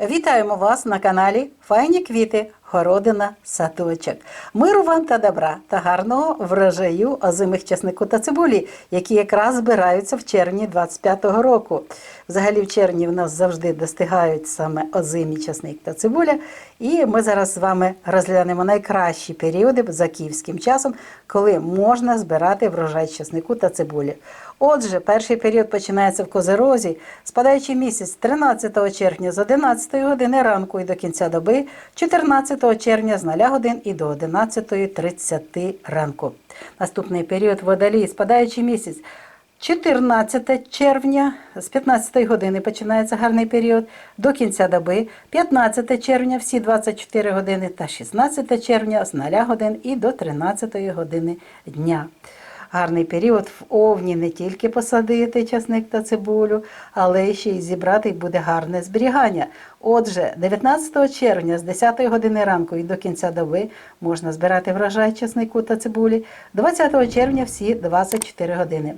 Вітаємо вас на каналі Файні квіти, городина, садочок. Миру вам та добра та гарного врожаю озимих часнику та цибулі, які якраз збираються в червні 25-го року. Взагалі, в червні в нас завжди достигають саме озимі часник та цибуля. І ми зараз з вами розглянемо найкращі періоди за київським часом, коли можна збирати врожай часнику та цибулі. Отже, перший період починається в Козерозі, спадаючий місяць з 13 червня з 11 години ранку і до кінця доби, 14 червня з 0 годин і до 11.30 ранку. Наступний період водолій, спадаючий місяць. 14 червня. З 15 години починається гарний період. До кінця доби, 15 червня. Всі 24 години. Та 16 червня з 0 годин і до 13 години дня. Гарний період в овні не тільки посадити часник та цибулю, але ще й зібрати буде гарне зберігання. Отже, 19 червня з 10 години ранку і до кінця доби можна збирати врожай часнику та цибулі, 20 червня всі 24 години.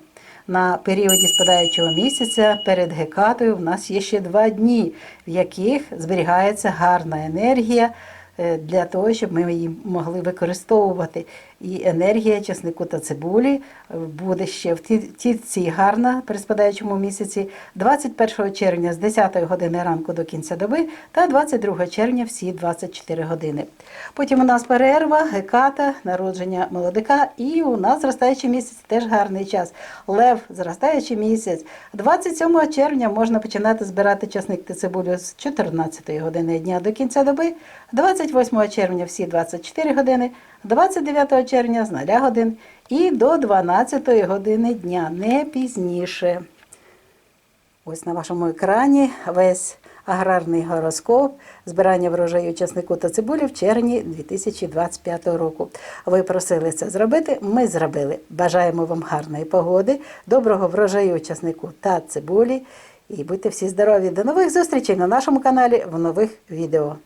На періоді спадаючого місяця перед гекатою в нас є ще два дні, в яких зберігається гарна енергія е, для того, щоб ми її могли використовувати. І енергія чеснику та цибулі е, буде ще в ті- тітці гарна при спадаючому місяці 21 червня з 10 години ранку до кінця доби та 22 червня всі 24 години. Потім у нас перерва, геката, народження молодика, і у нас зростаючий місяць теж гарний час. Лев, зростаючий місяць. 27 червня можна починати збирати часник та цибулю з 14 години дня до кінця доби, 28 червня всі 24 години, 29 червня з 0 годин і до 12 години дня, не пізніше. Ось на вашому екрані весь аграрний гороскоп збирання врожаю часнику та цибулі в червні 2025 року. Ви просили це зробити. Ми зробили. Бажаємо вам гарної погоди, доброго врожаю часнику та цибулі. І будьте всі здорові. До нових зустрічей на нашому каналі в нових відео.